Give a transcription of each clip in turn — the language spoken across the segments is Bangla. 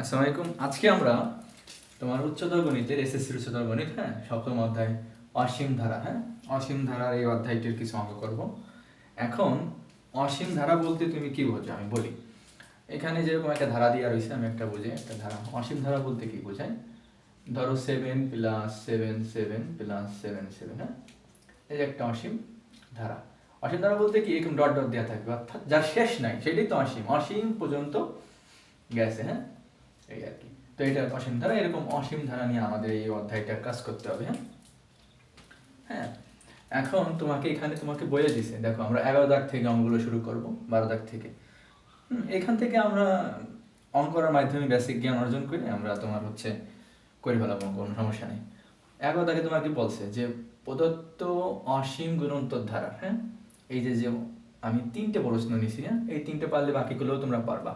আসসালামু আলাইকুম। আজকে আমরা তোমার উচ্চতর গণিতের এসএসসির উচ্চতর গণিত হ্যাঁ? সপ্তম অধ্যায়, অসীম ধারা হ্যাঁ? অসীম ধারার এই অধ্যায়টির কিছু অঙ্ক করব। এখন, অসীম ধারা বলতে তুমি কি বোঝো? আমি বলি। এখানে যেরকম একটা ধারা দেওয়া রয়েছে, আমি একটা বুঝে একটা ধারা। অসীম ধারা বলতে কি বোঝায়? ধরো seven plus seven seven plus seven seven হ্যাঁ? এই একটা অসীম ধারা। অসীম ধারা বলতে কি? এরকম ডট ডট দেওয়া থাকবে। অর্থাৎ যার শেষ নাই, সেটাই তো অসীম। অসীম পর্যন্ত গেছে হ্যাঁ? এই আর কি। তো এটা অসীম ধারা, এরকম অসীম ধারা নিয়ে আমাদের এই অধ্যায়টা কাজ করতে হবে হ্যাঁ? হ্যাঁ? এখন তোমাকে এখানে তোমাকে বলে দিছে, দেখো, আমরা এগারো দাগ থেকে অঙ্কগুলো শুরু করব, বারো দাগ থেকে। এখান থেকে আমরা অঙ্ক করার মাধ্যমে বেসিক জ্ঞান অর্জন করে আমরা তোমার হচ্ছে করে ফেলাবো, কোনো সমস্যা নেই। এগারো দাগে তোমার কি বলছে যে প্রদত্ত অসীম গুণন্তর ধারা হ্যাঁ? এই যে যে আমি তিনটে প্রশ্ন নিছি হ্যাঁ? এই তিনটে পারলে বাকিগুলোও তোমরা পারবা।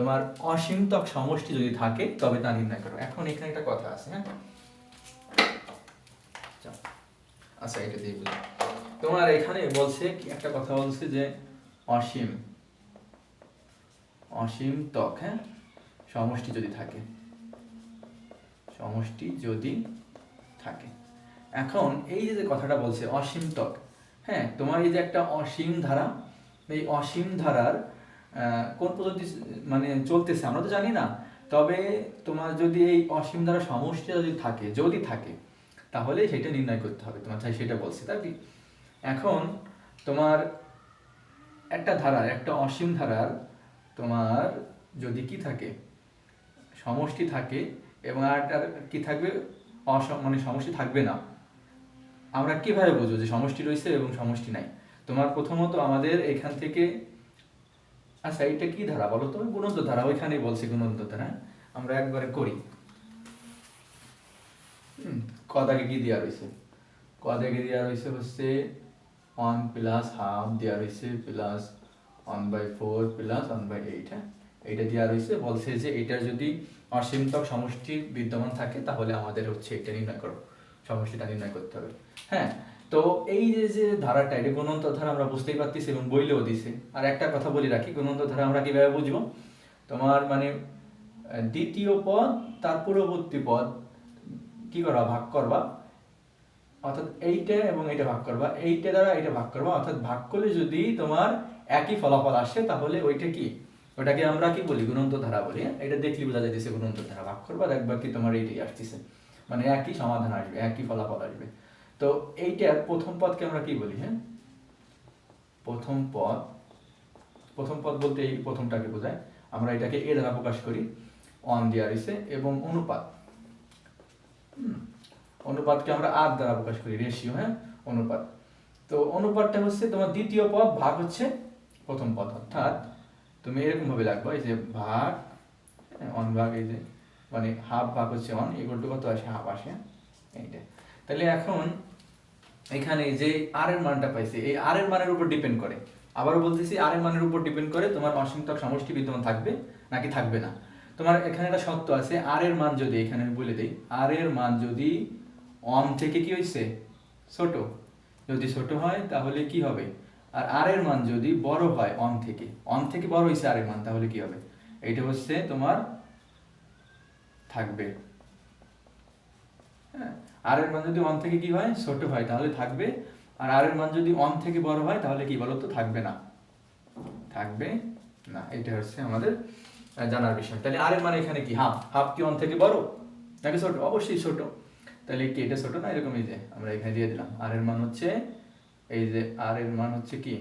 তোমার অসীমতক সমষ্টি যদি থাকে, তবে তা নির্ণয় করো। এখন এখানে একটা কথা আছে হ্যাঁ? আচ্ছা এটা দিয়ে বুঝি তোমার এখানে বলছে একটা কথা বলছে যে অসীম অসীম ত্বক হ্যাঁ? সমষ্টি যদি থাকে। সমষ্টি যদি থাকে। এখন এই যে কথাটা বলছে অসীম ত্বক হ্যাঁ? তোমার এই যে একটা অসীম ধারা, এই অসীম ধারার কোন পদ্ধতি মানে চলতেছে, আমরা তো জানি না। তবে তোমার যদি এই অসীম ধারা সমষ্টি যদি থাকে যদি থাকে, তাহলে সেটা নির্ণয় করতে হবে। তোমার চাই সেটা বলছি, তাই এখন তোমার একটা ধারার, একটা অসীম ধারার তোমার যদি কি থাকে, সমষ্টি থাকে, এবং আরটার কি থাকবে? অস মানে সমষ্টি থাকবে না। আমরা কীভাবে বুঝব যে সমষ্টি রয়েছে এবং সমষ্টি নাই? তোমার প্রথমত আমাদের এখান থেকে আচ্ছা এটা কি ধারা বলো তো? গুণন্ত ধারা, ওইখানেই বলছি গুণন্ত ধারা। আমরা একবারে করি। কদাকে কি দেওয়া রয়েছে কদাকে দেওয়া রয়েছে হচ্ছে ওয়ান প্লাস হাফ দেওয়া রয়েছে plus one by four plus one by eight হ্যাঁ? এইটা দেওয়া রয়েছে বলছে যে এটা যদি অসীমতক সমষ্টি বিদ্যমান থাকে, তাহলে আমাদের হচ্ছে এটা নির্ণয় করো। সমষ্টিটা নির্ণয় করতে হবে হ্যাঁ? তো এই যে যে ধারাটা, এটা গুণন্ত ধারা আমরা বুঝতেই পারতেছি এবং বইলেও দিছে আর একটা কথা বলি রাখি, গুণন্ত ধারা আমরা কীভাবে বুঝব? তোমার মানে দ্বিতীয় পদ, তার পূর্ববর্তী পদ, কি করবা? ভাগ করবা। অর্থাৎ এইটা এবং এটা ভাগ করবা। এইটা দ্বারা এইটা ভাগ করবা। অর্থাৎ ভাগ করলে যদি তোমার একই ফলাফল আসে, তাহলে ওইটা কি? ওটাকে আমরা কি বলি? গুণন্ত ধারা বলি? এটা দেখলি বোঝা যাইতেছে গুণন্ত ধারা। ভাগ করবা, দেখবা কি তোমার এইটাই আসতেছে। মানে একই সমাধান আসবে, একই ফলাফল আসবে। তো এইটার প্রথম পদকে আমরা কি বলি হ্যাঁ? প্রথম পদ প্রথম পদ বলতে এই প্রথমটাকে বোঝায়। আমরা এটাকে এ দ্বারা প্রকাশ করি অন দেওয়া রয়েছে এবং অনুপাত। অনুপাতকে আমরা আর দ্বারা প্রকাশ করি রেশিও হ্যাঁ? অনুপাত। তো অনুপাতটা হচ্ছে তোমার দ্বিতীয় পদ ভাগ হচ্ছে প্রথম পদ। অর্থাৎ তুমি এরকম ভাবে লাগবে এই যে ভাগ হ্যাঁ, অন ভাগ এই যে মানে হাফ ভাগ হচ্ছে অন এগুলো কত আসে? হাফ আসে হ্যাঁ? এইটা। তাহলে এখন এখানে যে আর এর মানটা পাইছে, এই আর এর মানের উপর ডিপেন্ড করে। আবারও বলতেছি আর এর মানের উপর ডিপেন্ড করে তোমার অসীমতক সমষ্টি বিদ্যমান থাকবে নাকি থাকবে না। তোমার এখানে একটা শর্ত আছে আর এর মান যদি, এখানে আমি বলে দিই আর এর মান যদি অন থেকে কি হয়েছে ছোট। যদি ছোট হয়, তাহলে কি হবে? আর আর এর মান যদি বড় হয় অন থেকে অন থেকে বড় হয়েছে আর এর মান, তাহলে কি হবে? এইটা হচ্ছে তোমার থাকবে। হ্যাঁ? আর এর মান যদি অন থেকে কি হয়? ছোট হয়, তাহলে থাকবে। আর আর এর মান যদি অন থেকে বড় হয়, তাহলে কি বলতো? থাকবে না। থাকবে না। এটা হচ্ছে আমাদের জানার বিষয়। তাহলে আর এর মানে এখানে কি? হাফ হাফ কি অন থেকে বড়? নাকি ছোট? অবশ্যই ছোট। তাহলে কি এটা ছোট না এরকম? এই যে আমরা এখানে দিয়ে দিলাম। আর এর মান হচ্ছে, এই যে আর এর মান হচ্ছে কি?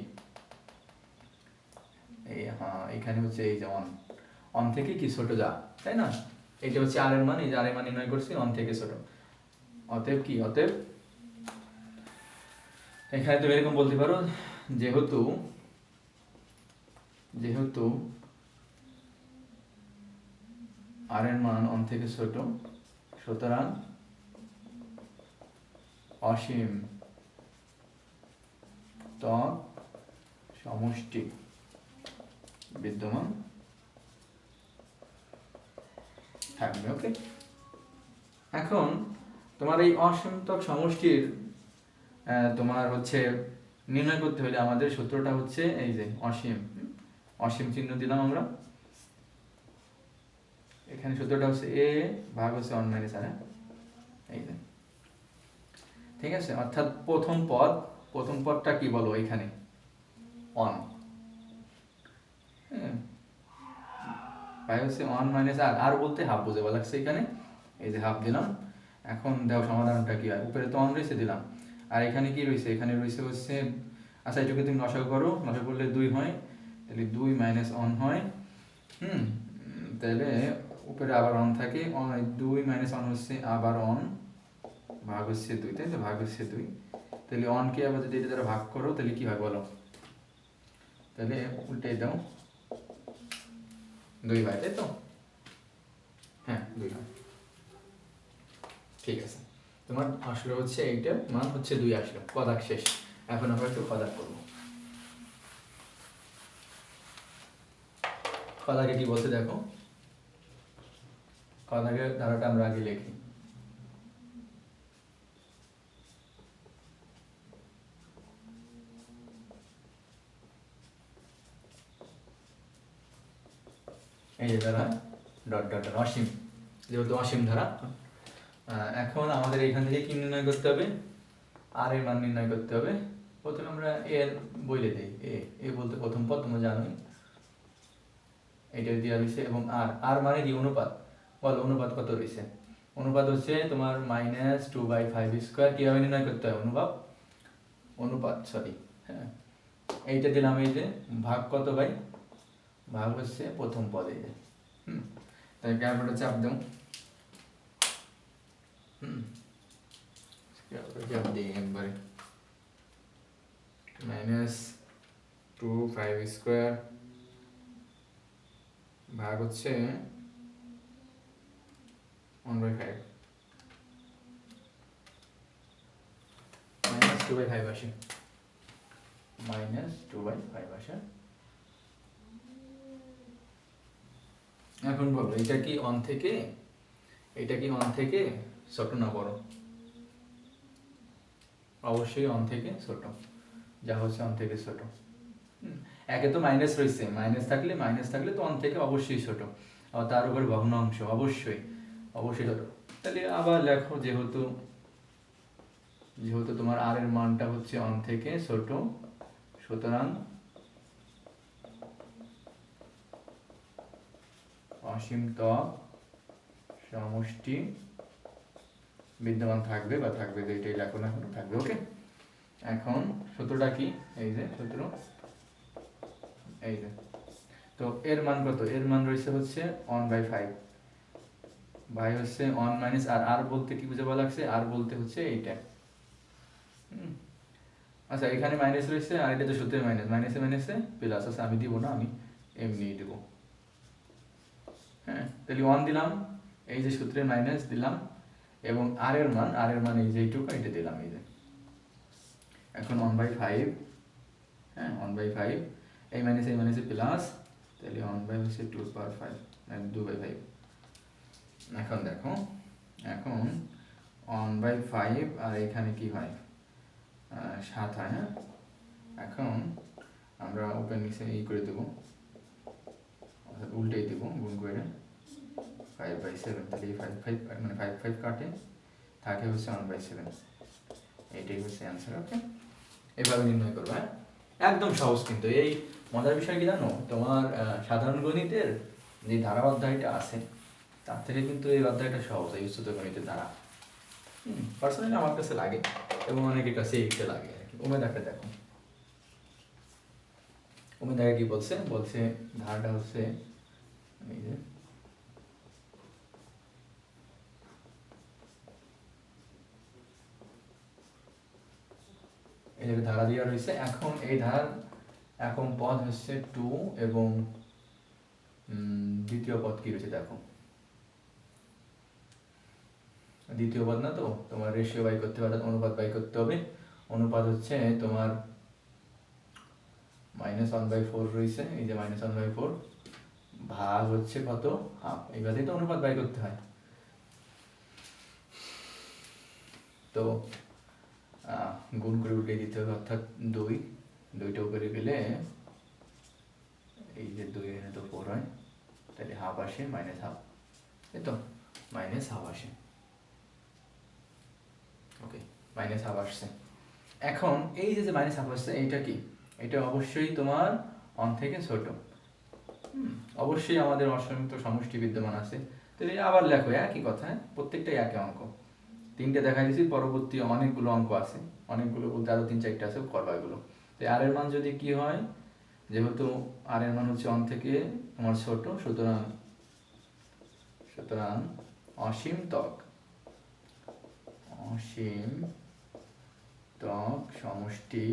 এই হ্যাঁ এখানে হচ্ছে এই যে অন অন থেকে কি ছোট যা, তাই না? এটা হচ্ছে আর এর মান, এই যে আর এর মান নির্ণয় করছি অন থেকে ছোট। অতএব কি? অতএব এখানে তুমি এরকম বলতে পারো, যেহেতু যেহেতু আর এর মান অন থেকে ছোট, সুতরাং অসীম ত সমষ্টি বিদ্যমান থাকবে ওকে এখন তোমার এই অসীমতক সমষ্টির তোমার হচ্ছে নির্ণয় করতে হলে আমাদের সূত্রটা হচ্ছে এই যে অসীম। অসীম চিহ্ন দিলাম আমরা। এখানে সূত্রটা হচ্ছে এ ভাগ হচ্ছে ওয়ান মাইনাস আর এই যে। ঠিক আছে? অর্থাৎ প্রথম পদ, প্রথম পদটা কি বলো এখানে? ওয়ান পাই হচ্ছে ওয়ান মাইনাস আর আর বলতে হাফ বুঝে বলা লাগছে এখানে। এই যে হাফ দিলাম। এখন দেখো সমাধানটা কি হয়? উপরে তো অন রয়েছে দিলাম। আর এখানে কি রয়েছে? এখানে রয়েছে হচ্ছে আচ্ছা এটাকে তুমি নশা করো। নশা করলে দুই হয়। তাহলে দুই মাইনাস অন হয়। হুম? তাহলে উপরে আবার অন থাকে। অন- দুই মাইনাস অন হচ্ছে আবার অন ভাগ হচ্ছে দুই, তাই তো? ভাগ হচ্ছে দুই। তাহলে অনকে আবার যদি এটা দ্বারা ভাগ করো, তাহলে কি হয় বলো? তাহলে উল্টে দাও। দুই ভাই তাই তো? হ্যাঁ দুই হয় ঠিক আছে। তোমার আসলে হচ্ছে এইটা মান হচ্ছে দুই আসলো পদাক শেষ। এখন আমরা একটু পদাক করব। পদাকে কি বলতে দেখো? পদাকের ধারাটা আমরা আগে লিখি। এই যে ধারা ডট ডট, অসীম। যেহেতু অসীম ধারা এখন আমাদের এখান থেকে কি নির্ণয় করতে হবে? আর এর মান নির্ণয় করতে হবে। প্রথমে আমরা এ এর বইলে দিই। এ এ বলতে প্রথম পদ, তোমরা জানোই। এটা দেওয়া রয়েছে এবং আর আর মানে কি? অনুপাত। বল, অনুপাত কত রয়েছে? অনুপাত হচ্ছে তোমার minus two by five square কীভাবে নির্ণয় করতে হয়? অনুপাত? অনুপাত সরি হ্যাঁ। এইটা দিলাম এই যে ভাগ কত বাই ভাগ হচ্ছে প্রথম পদে। হুম। তাই ক্যালকুলেটার চাপ দাও হুম ক্যালকুলেটার চাপ দিই একবারে মাইনাস টু ফাইভ স্কোয়ার ভাগ হচ্ছে বাই ফাইভ আসে মাইনাস এখন বলো, এটা কি অন থেকে? এটা কি অন থেকে? ছোট না বড়। অবশ্যই অন থেকে ছোট। যা হচ্ছে অন থেকে ছোট। একে তো মাইনাস রয়েছে। মাইনাস থাকলে মাইনাস থাকলে তো অন থেকে অবশ্যই ছোট। আর তার উপর ভগ্নাংশ অবশ্যই। অবশ্যই ছোট। তাহলে আবার লেখো যেহেতু যেহেতু তোমার আর এর মানটা হচ্ছে অন থেকে ছোট, সুতরাং অসীম সমষ্টি বিদ্যমান থাকবে বা থাকবে যে এটাই লেখো না থাকবে ওকে এখন সূত্রটা কি? এই যে সূত্র। এই যে। তো এর মান কত? এর মান রয়েছে হচ্ছে ওয়ান বাই ফাইভ বাই হচ্ছে ওয়ান মাইনাস আর আর বলতে কি বুঝে বলা লাগছে? আর বলতে হচ্ছে এইটা। আচ্ছা এখানে মাইনাস রয়েছে আর এটা তো সূত্রে মাইনাস মাইনাসে মাইনাসে প্লাস আছে আমি দিব না, আমি এমনিই দেবো। হ্যাঁ তাহলে ওয়ান দিলাম, এই যে সূত্রের মাইনাস দিলাম। এবং আর এর মান আর এর মান এই যে এইটুকু, এটা দিলাম এই যে। এখন ওয়ান বাই ফাইভ হ্যাঁ ওয়ান বাই ফাইভ এই মাইনাস এই মাইনাসে প্লাস তাহলে ওয়ান বাই হচ্ছে টু পাওয়ার ফাইভ দু বাই ফাইভ এখন দেখো, এখন ওয়ান বাই ফাইভ আর এখানে কি হয়? সাত হয় হ্যাঁ? এখন আমরা ওপেন নিচে ই করে দেবো, অর্থাৎ উল্টেই দেবো, গুণ করে। ফাইভ বাই সেভেন তাহলে এই ফাইভ ফাইভ মানে ফাইভ ফাইভ কাটে থাকে হচ্ছে ওয়ান বাই সেভেন এইটাই হচ্ছে অ্যান্সার ওকে এভাবে নির্ণয় করব হ্যাঁ? একদম সহজ কিন্তু। এই মজার বিষয় কি জানো? তোমার সাধারণ গণিতের যে ধারা অধ্যায়টা আছে, তার থেকে কিন্তু এই অধ্যায়টা সহজ, এই উচ্চতর গণিতের ধারা। পার্সোনালি আমার কাছে লাগে, এবং অনেকের কাছে এইটা লাগে আর কি। উমেদাকে দেখো। উমেদাকে কি বলছে? বলছে, ধারাটা হচ্ছে এই যে ধারা দেওয়া রয়েছে। এখন এই ধারার এখন পদ হচ্ছে টু এবং দ্বিতীয় পদ কি রয়েছে দেখো। দ্বিতীয় পদ না তো? তোমার রেশিও বাই করতে হবে অনুপাত বাই করতে হবে। অনুপাত হচ্ছে তোমার মাইনাস ওয়ান বাই ফোর রয়েছে। এই যে মাইনাস ওয়ান বাই ফোর ভাগ হচ্ছে কত? হাফ এইভাবেই তো অনুপাত বাই করতে হয়। তো গুণ করে উল্টে দিতে হবে, অর্থাৎ দুই। দুইটা উপরে গেলে এই যে দুই এনে তো ফোর হয়, তাহলে হাফ আসে মাইনাস হাফ এই তো মাইনাস হাফ আসে। ওকে মাইনাস হাফ আসছে। এখন এই যে যে মাইনাস হাফ আসছে, এইটা কি? এটা অবশ্যই তোমার অন থেকে ছোট। অবশ্যই আমাদের অসংখ্য সমষ্টি বিদ্যমান আছে। তো আবার লেখো, একই কথা, প্রত্যেকটাই একই অঙ্ক। তিনটে দেখা দিয়েছি পরবর্তী অনেকগুলো অঙ্ক আছে। অনেকগুলো বলতে আরও তিন চারটে আছে, করবা এগুলো। তো আর এর মান যদি কি হয়, যেহেতু আর এর মান হচ্ছে অন থেকে তোমার ছোট, সুতরাং সুতরাং অসীম ত্বক। অসীম ত্বক সমষ্টি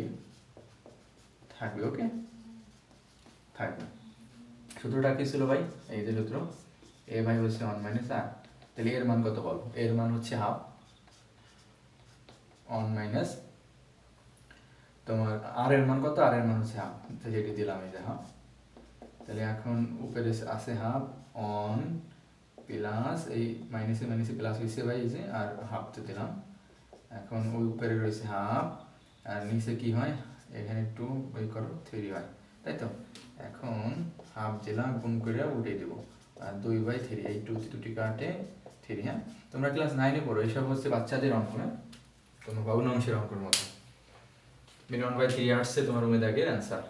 থাকবে, ওকে? থাকবে। সূত্রটা কি ছিল ভাই? এই যে সূত্র। এ ভাই হচ্ছে ওয়ান মাইনাস আর তাহলে এর মান কত বলো? এর মান হচ্ছে হাফ ওয়ান মাইনাস তোমার আর এর মান কত? আর এর মান হচ্ছে হাফ যেটি দিলাম এই যে হাফ তাহলে এখন উপরে আছে হাফ অন প্লাস এই মাইনাসে মাইনাসে প্লাস হয়েছে ভাই এই যে, আর হাফ তো দিলাম। এখন ওই উপরে রয়েছে হাফ আর নিচে কি হয়? এখানে টু ওই করো থ্রি হয়। তাই তো? এখন হাফ দিলাম, গুণ করে উঠে দেবো। আর দুই বাই থ্রি এই টু দুটি কাটে থ্রি হ্যাঁ? তোমরা ক্লাস নাইনে পড়ো এইসব হচ্ছে বাচ্চাদের অঙ্ক হ্যাঁ তোমার বাবু অংশের অঙ্কের মতো। মিন ওয়ান বাই থ্রি আসছে, তোমার রুমে দেখে অ্যান্সার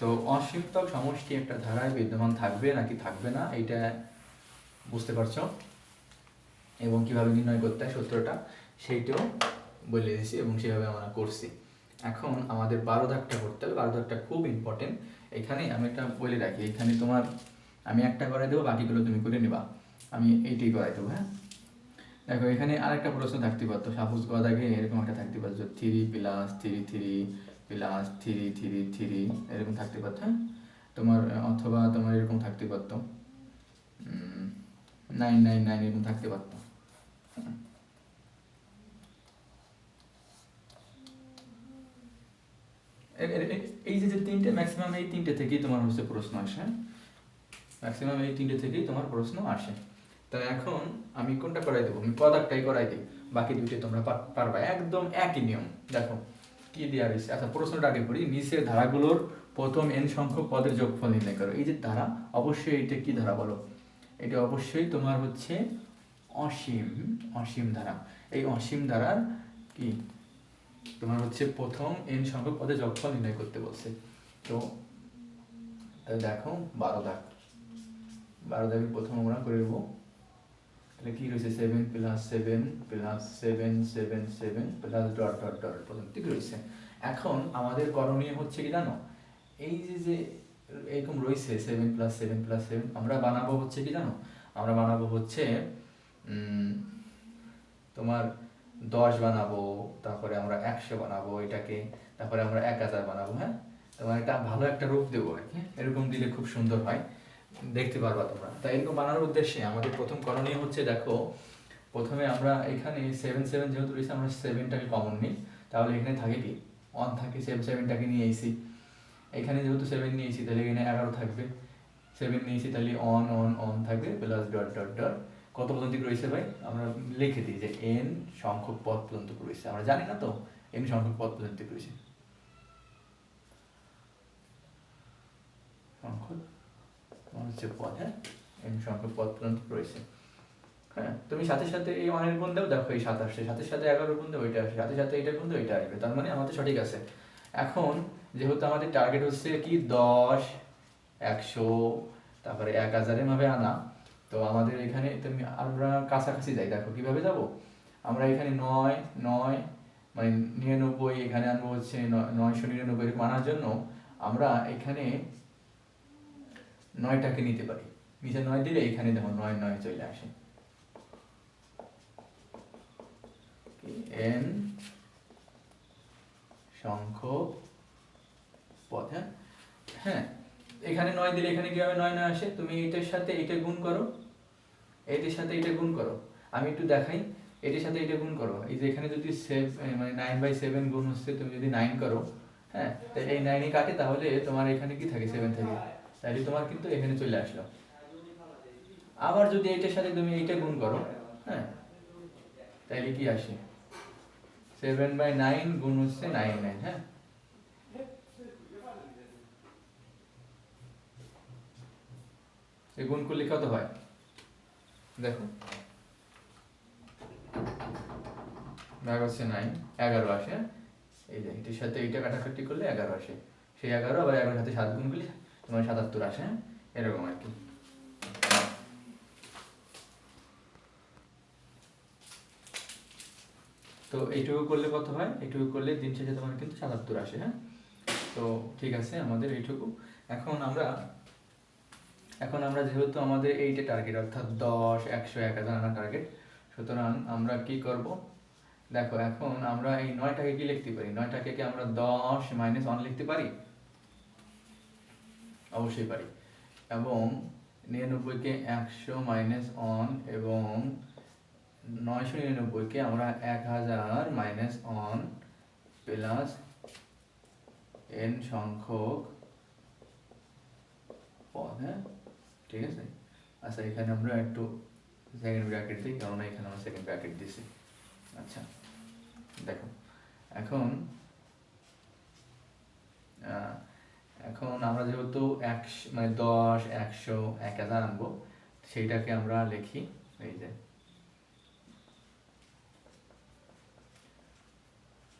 তো অসীমতক সমষ্টি একটা ধারায় বিদ্যমান থাকবে নাকি থাকবে না, এইটা বুঝতে পারছ? এবং কীভাবে নির্ণয় করতে হয় সূত্রটা, সেইটাও বলে দিয়েছি এবং সেভাবে আমরা করছি। এখন আমাদের বারো দাগটা করতে হবে, বারো দাগটা খুব ইম্পর্টেন্ট এখানে আমি একটা বলে রাখি, এখানে তোমার আমি একটা করে দেবো, বাকিগুলো তুমি করে নিবা। আমি এইটাই করাই দেবো হ্যাঁ? দেখো, এখানে আরেকটা প্রশ্ন থাকতে পারতো সাপোজ গদাগে এরকম একটা থাকতে পারতো three plus three three plus three three three এরকম থাকতে পারতো হ্যাঁ? তোমার, অথবা তোমার এরকম থাকতে পারতো। নাইন নাইন নাইন এরকম থাকতে পারতো। এই যে যে তিনটে ম্যাক্সিমাম এই তিনটে থেকেই তোমার হচ্ছে প্রশ্ন আসে ম্যাক্সিমাম এই তিনটে থেকেই তোমার প্রশ্ন আসে। তা এখন আমি কোনটা করাই দেবো? আমি পদাকটাই করাই দিই। বাকি দুইটা তোমরা পার- পারবা। একদম একই নিয়ম। দেখো, কি দেওয়া রয়েছে? আচ্ছা প্রশ্নটা আগে করি। নিচের ধারাগুলোর প্রথম এন সংখ্যক পদের যোগফল নির্ণয় করো। এই যে ধারা, অবশ্যই এটা কি ধারা বলো? এটা অবশ্যই তোমার হচ্ছে অসীম অসীম ধারা। এই অসীম ধারার কি? তোমার হচ্ছে প্রথম এন সংখ্যক পদে যোগফল নির্ণয় করতে বলছে। তো দেখো, বারো দাগ। বারো দাগে প্রথম আমরা করে নেব। তাহলে কি রয়েছে seven plus seven plus seven seven seven plus dot dot dot পর্যন্ত রয়েছে এখন আমাদের করণীয় হচ্ছে কি জানো এই যে যে এরকম রয়েছে seven plus seven plus seven আমরা বানাবো হচ্ছে কি জানো আমরা বানাবো হচ্ছে তোমার দশ বানাবো তারপরে আমরা একশো বানাবো এটাকে তারপরে আমরা এক হাজার বানাবো হ্যাঁ তোমার একটা ভালো একটা রূপ দেবো আর কি এরকম দিলে খুব সুন্দর হয় দেখতে পারবা তোমরা। তাই এরকম বানানোর উদ্দেশ্যে আমাদের প্রথম করণীয় হচ্ছে, দেখো, প্রথমে আমরা এখানে সেভেন সেভেন যেহেতু রয়েছে, আমরা সেভেনটাকে কমন নিই। তাহলে এখানে থাকে কি? ওয়ান থাকে সেভেন সেভেনটাকে নিয়ে এসি। এখানে যেহেতু সেভেন নিয়েছি তাহলে এখানে এগারো থাকবে। সেভেন নিয়েছি তাহলে অন অন অন থাকবে প্লাস ডট ডট ডট কত পর্যন্ত রয়েছে ভাই? আমরা লিখে দিই যে এন সংখ্যক পদ পর্যন্ত রয়েছে। আমরা জানি না তো এন সংখ্যক পদ পর্যন্ত রয়েছে? সংখ্যক হচ্ছে পদ হ্যাঁ? এন সংখ্যক পদ পর্যন্ত রয়েছে। হ্যাঁ? তুমি সাথে সাথে এই অনের গুণ দাও, দেখো এই সাত আসছে। সাথে সাথে এগারো গুণ দাও ওইটা আসে সাথে সাথে এইটা গুণ দাও ওইটা আসবে। তার মানে আমাদের সঠিক আছে। এখন যেহেতু আমাদের টার্গেট হচ্ছে কি? দশ, একশো, তারপরে এক হাজারের ভাবে আনা। তো আমাদের এখানে তুমি, আমরা কাছাকাছি যাই। দেখো কীভাবে যাব? আমরা এখানে নয় নয় মানে নিরানব্বই এখানে আনব হচ্ছে নয়শো নিরানব্বই এরকম আনার জন্য। আমরা এখানে নয়টাকে নিতে পারি। নিচে নয় দিলে এখানে দেখো নয় নয় চলে আসে। এন সংখ্যক পদ হ্যাঁ? হ্যাঁ এখানে নয় দিলে এখানে কি হবে নয় নয় আসে? তুমি এটার সাথে এটা গুণ করো। এটার সাথে এটা গুণ করো। আমি একটু দেখাই। এটার সাথে এটা গুণ করো। এই যে এখানে যদি সেভ মানে নাইন বাই সেভেন গুণ হচ্ছে, তুমি যদি নাইন করো হ্যাঁ? তাহলে এই নাইনে কাটে, তাহলে তোমার এখানে কি থাকে? সেভেন থাকে। তাহলে তোমার কিন্তু এখানে চলে আসলো। আবার যদি এইটার সাথে তুমি এইটা গুণ করো হ্যাঁ তাহলে কি আসে? সেভেন বাই নাইন গুণ হচ্ছে নাইন নাইন হ্যাঁ? গুণ করলে কত হয়? দেখো। হচ্ছে নাইন এগারো আসে হ্যাঁ? এই যে, এটির সাথে এইটা কাটাকাটি করলে এগারো আসে। সেই এগারো আবার এগারোর সাথে সাত গুণ করলে তোমার সাতাত্তর আসে? এরকম আর কি। তো এইটুকু করলে কত হয়? এইটুকু করলে দিন শেষে তোমার কিন্তু সাতাত্তর আসে হ্যাঁ? তো ঠিক আছে, আমাদের এইটুকু। এখন আমরা এখন আমরা যেহেতু আমাদের এইটা টার্গেট অর্থাৎ দশ, একশো, এক হাজার আনা টার্গেট সুতরাং আমরা কি করব? দেখো, এখন আমরা এই নয়টাকে কি লিখতে পারি? নয়টাকে কি আমরা দশ মাইনাস ওয়ান লিখতে পারি? অবশ্যই পারি। এবং নিরানব্বইকে একশো মাইনাস ওয়ান এবং নয়শো নিরানব্বইকে আমরা এক হাজার মাইনাস ওয়ান প্লাস এন সংখ্যক পদ হ্যাঁ? ঠিক আছে? আচ্ছা এখানে আমরা একটু সেকেন্ড ব্র্যাকেট দিই কারণ এখানে আমরা সেকেন্ড ব্র্যাকেট দিছি আচ্ছা দেখো, এখন এখন আমরা যেহেতু একশো মানে দশ, একশো এক হাজার আনব, সেইটাকে আমরা লিখি, এই যে।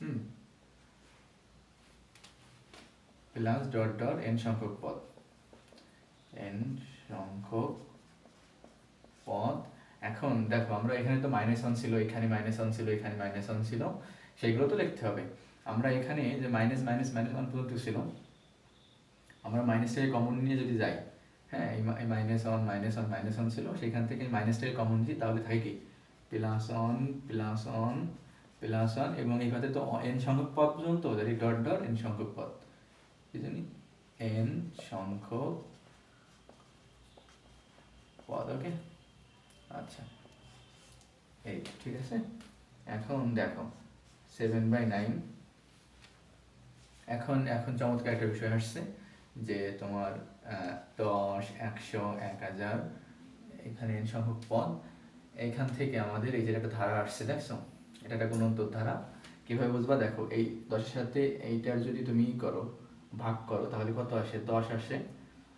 হুম। প্লাস ডট ডট এন সংখ্যক পদ। এন সংখ্যক পদ। এখন দেখো, আমরা এখানে তো মাইনাস ওয়ান ছিল, এখানে মাইনাস ওয়ান ছিল, এখানে মাইনাস ওয়ান ছিল, সেইগুলো তো লিখতে হবে। আমরা এখানে যে মাইনাস মাইনাস মাইনাস ওয়ান পর্যন্ত ছিল আমরা মাইনাসটাকে কমন নিয়ে যদি যাই হ্যাঁ এই minus one minus one minus one ছিল, সেখান থেকে মাইনাসটাকে কমন দিই তাহলে থাকে কি? Plus one plus one plus one এবং এই কথাতে তো এন সংখ্যক পদ পর্যন্ত দ্যাট ডট ডট এন সংখ্যক পদ। কি জানি এন সংখ্যক পদ ওকে আচ্ছা। এই, ঠিক আছে? এখন দেখো সেভেন বাই নাইন এখন এখন চমৎকার একটা বিষয় আসছে। যে তোমার দশ, একশো, এক হাজার, এখানে সংখ্যক পদ এইখান থেকে আমাদের এই যে একটা ধারা আসছে, দেখছ? এটা একটা গুণন্তর ধারা। কীভাবে বুঝবা? দেখো, এই দশের সাথে এইটার যদি তুমি করো, ভাগ করো, তাহলে কত আসে? দশ আসে।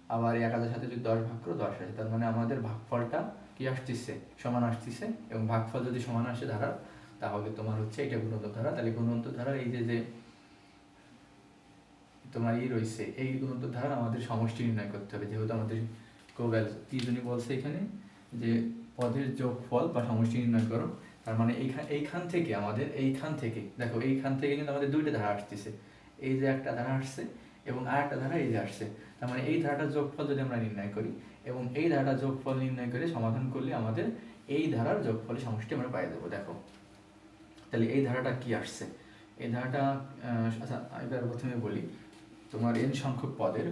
আবার এক হাজার সাথে যদি দশ ভাগ করো, দশ আসে। তার মানে আমাদের ভাগফলটা কি আসতেছে? সমান আসতেছে। এবং ভাগফল যদি সমান আসে ধারার, তাহলে তোমার হচ্ছে এটা গুণন্তর ধারা। তাহলে গুণন্তর ধারা এই যে যে তোমার ই রয়েছে। এই গুণন্তর ধারা আমাদের সমষ্টি নির্ণয় করতে হবে। যেহেতু আমাদের কোভ্যাল কি বলছে এখানে যে পদের যোগফল বা সমষ্টি নির্ণয় করো। তার মানে এইখান এইখান থেকে আমাদের এইখান থেকে, দেখো এইখান থেকে কিন্তু আমাদের দুইটা ধারা আসতেছে। এই যে একটা ধারা আসছে এবং আর একটা ধারা এই যে আসছে। তার মানে এই ধারাটার যোগফল যদি আমরা নির্ণয় করি এবং এই ধারাটার যোগফল নির্ণয় করে সমাধান করলে আমাদের এই ধারার যোগফলের সমষ্টি আমরা পাই দেবো, দেখো। তাহলে এই ধারাটা কি আসছে? এই ধারাটা আচ্ছা এবার প্রথমে বলি। তোমার এন সংখ্যক পদের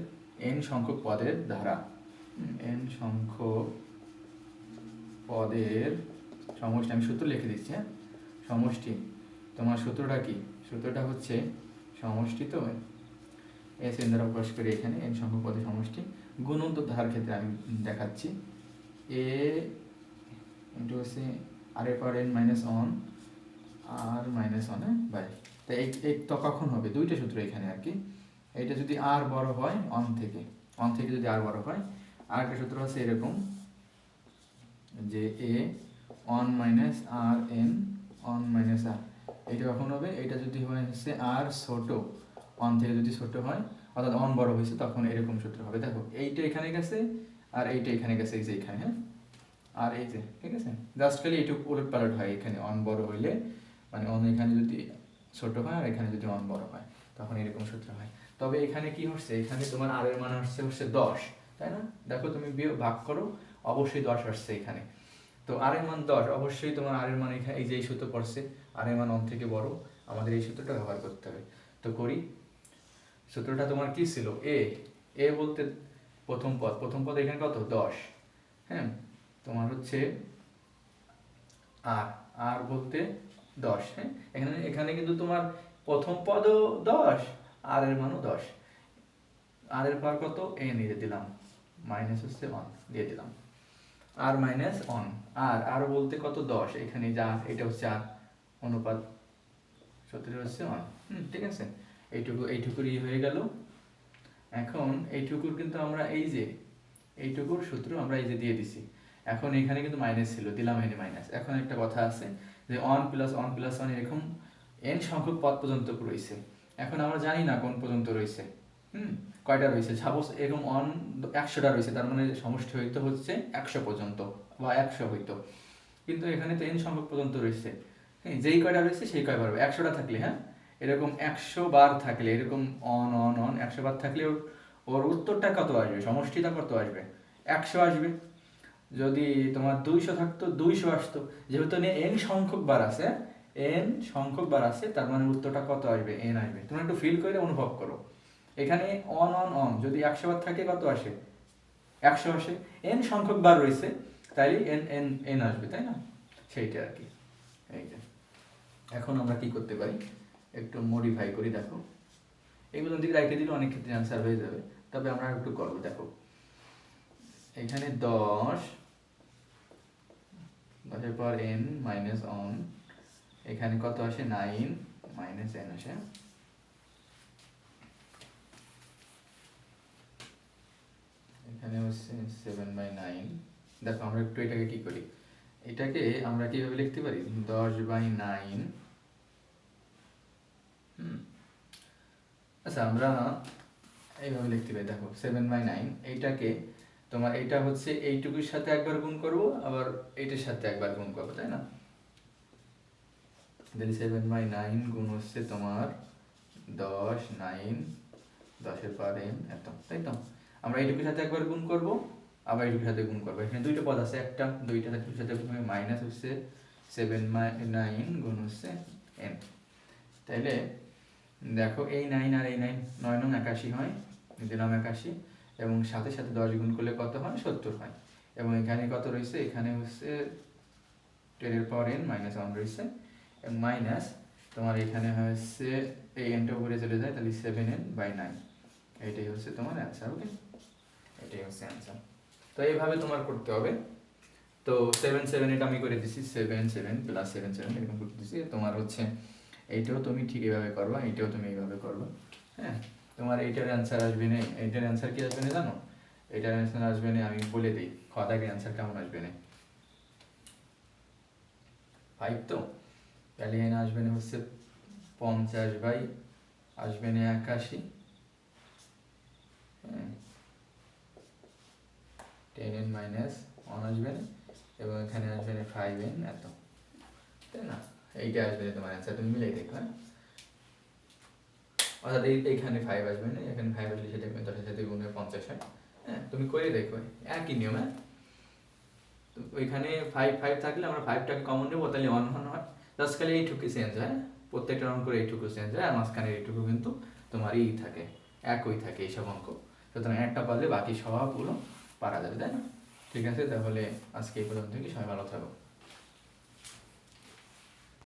এন সংখ্যক পদের ধারা। এন সংখ্যক পদের সমষ্টি, আমি সূত্র লিখে দিচ্ছি হ্যাঁ? সমষ্টি, তোমার সূত্রটা কি? সূত্রটা হচ্ছে সমষ্টি তো? এস এন দ্বারা প্রকাশ করি এখানে এন সংখ্যক পদের সমষ্টি গুণন্তর ধারার ক্ষেত্রে আমি দেখাচ্ছি। এ ইন্টু হচ্ছে আর এর power N minus one R minus one by. তাই এই তো কখন হবে? দুইটা সূত্র এখানে আর কি। এইটা যদি আর বড় হয় অন থেকে অন থেকে যদি আর বড় হয় আর একটা সূত্র আছে এরকম যে A on minus R N on minus R এটা কখন হবে? এটা যদি হয় হচ্ছে আর ছোট অন থেকে যদি ছোট হয়, অর্থাৎ অন বড় হয়েছে, তখন এরকম সূত্র হবে। দেখো, এইটা এখানে গেছে আর এইটা এখানে গেছে, এই যে এখানে হ্যাঁ? আর এই যে, ঠিক আছে? জাস্ট খালি এইটুকু উলট পালট হয় এখানে অন বড় হইলে। মানে অন এখানে যদি ছোট হয় আর এখানে যদি অন বড় হয়, তখন এরকম সূত্র হয়। তবে এখানে কি হচ্ছে? এখানে তোমার আর এর মান আসছে হচ্ছে দশ, তাই না? দেখো তুমি ভাগ করো, অবশ্যই দশ আসছে এখানে। তো আর এর মান দশ, অবশ্যই তোমার আর এর মান এখানে এই যে এই সূত্র পড়ছে আর এর মান অন থেকে বড়, আমাদের এই সূত্রটা ব্যবহার করতে হবে। তো করি। সূত্রটা তোমার কি ছিল? এ এ বলতে প্রথম পদ প্রথম পদ এখানে কত? দশ। হ্যাঁ? তোমার হচ্ছে আর আর বলতে দশ হ্যাঁ? এখানে এখানে কিন্তু তোমার প্রথম পদও দশ আর এর মানও দশ। আর এর পার কত? এ নিয়ে দিলাম। মাইনাস হচ্ছে ওয়ান দিয়ে দিলাম। আর মাইনাস অন আর আর বলতে কত? দশ। এখানে যা, এটা হচ্ছে আর অনুপাত সতেরো হচ্ছে ওয়ান হুম, ঠিক আছে? এইটুকু, এইটুকুরই হয়ে গেল। এখন এইটুকুর কিন্তু আমরা এই যে, এইটুকুর সূত্র আমরা এই যে দিয়ে দিছি। এখন এখানে কিন্তু মাইনাস ছিল, দিলাম এনে মাইনাস এখন একটা কথা আছে যে one plus one plus one এরকম এন সংখ্যক পদ পর্যন্ত রয়েছে। এখন আমরা জানি না কোন পর্যন্ত রয়েছে। হুম? কয়টা রয়েছে? সাপোজ এরকম অন একশোটা রয়েছে, তার মানে সমষ্টি হইতে হচ্ছে একশো পর্যন্ত বা একশো হইতো কিন্তু এখানে তো এন সংখ্যক পর্যন্ত রয়েছে। হ্যাঁ যেই কয়টা রয়েছে সেই কয় পারবে একশোটা থাকলে হ্যাঁ? এরকম একশো বার থাকলে, এরকম অন অন অন একশো বার থাকলে ওর ওর উত্তরটা কত আসবে? সমষ্টিটা কত আসবে? একশো আসবে। যদি তোমার দুইশো থাকতো, দুইশো আসতো। যেহেতু এন সংখ্যক বার আছে এন সংখ্যক বার আছে তার মানে উত্তরটা কত আসবে? এন আসবে। তুমি একটু ফিল করে অনুভব করো। এখানে অন অন অন যদি একশো বার থাকে কত আসে? একশো আসে। এন সংখ্যক বার রয়েছে, তাইলে এন এন এন আসবে, তাই না? সেইটা আর কি। এইটা এখন আমরা কি করতে পারি? একটু মডিফাই করি, দেখো। এগুলো দিকে রেখে দিলে অনেক ক্ষেত্রে অ্যান্সার হয়ে যাবে। তবে আমরা একটু করব, দেখো। এখানে দশ, দশের পর এন মাইনাস অন এখানে কত আসে? নাইন মাইনাস এন আসে। এখানে হচ্ছে সেভেন বাই নাইন দেখো, আমরা একটু এটাকে কি করি? এটাকে আমরা কীভাবে লিখতে পারি? দশ বাই নাইন আচ্ছা আমরা এইভাবে লিখতে পারি। দেখো সেভেন বাই নাইন এইটাকে তোমার, এইটা হচ্ছে এইটুকুর সাথে একবার গুণ করব, আবার এইটার সাথে একবার গুণ করব, তাই না? দেন সেভেন বাই নাইন গুণ হচ্ছে তোমার দশ নাইন দশের পর এন এত, তাই তো? আমরা এইটুকুর সাথে একবার গুণ করব, আবার এইটুকুর সাথে গুণ করব। এখানে দুইটা পদ আছে, একটা, দুইটা একটুর সাথে মাইনাস হচ্ছে সেভেন নাইন গুণ হচ্ছে এন তাইলে দেখো, এই নাইন আর এই নাইন নয় নং একাশি হয় দিলাম একাশি, এবং সাথে সাথে দশ গুণ করলে কত হয়? সত্তর হয়। এবং এখানে কত রয়েছে? এখানে হচ্ছে টেনের পাওয়ার এন মাইনাস ওয়ান রয়েছে। মাইনাস তোমার এখানে হচ্ছে এই এনটা উপরে চলে যায়, তাহলে সেভেন এন বাই নাইন এইটাই হচ্ছে তোমার অ্যান্সার ওকে এটাই হচ্ছে অ্যান্সার তো এইভাবে তোমার করতে হবে। তো সেভেন সেভেন এটা আমি করে দিছি seven seven plus seven seven এরকম করতে দিছি। তোমার হচ্ছে এইটাও তুমি ঠিক এইভাবে করবা, এইটাও তুমি এইভাবে করবা হ্যাঁ? তোমার এইটার অ্যান্সার আসবে না, এইটার অ্যান্সার কি আসবে না জানো? এটার অ্যান্সার আসবে না, আমি বলে দিই খদাকের অ্যান্সার কেমন আসবে না। ফাইভ তো? তাহলে এখানে আসবে হচ্ছে পঞ্চাশ বাই, আসবেন একাশি। টেন এন মাইনাস ওয়ান আসবেন এবং এখানে আসবেন ফাইভ এন এত। তাই না? এইটা আসবে তোমার অ্যান্সার তুমি মিলেই দেখো হ্যাঁ? অর্থাৎ এই এইখানে ফাইভ আসবে না, এখানে ফাইভ আসলে সেটা দশের সাথে গুণ হয়ে পঞ্চাশ হয়। হ্যাঁ তুমি করে দেখো, একই নিয়ম হ্যাঁ? ওইখানে ফাইভ ফাইভ থাকলে আমরা ফাইভটাকে কমন নেব, তাহলে ওয়ান ওয়ান হয়। জাস্ট খালি এইটুকু চেঞ্জ হয়। প্রত্যেকটা অঙ্ক এইটুকু চেঞ্জ হয়, আর মাঝখানের এইটুকু কিন্তু তোমার ই থাকে, একই থাকে এইসব অঙ্ক। সুতরাং একটা পারলে বাকি সবগুলো পারা যাবে, তাই না? ঠিক আছে, তাহলে আজকে এই পর্যন্ত কি সবাই ভালো থাকো।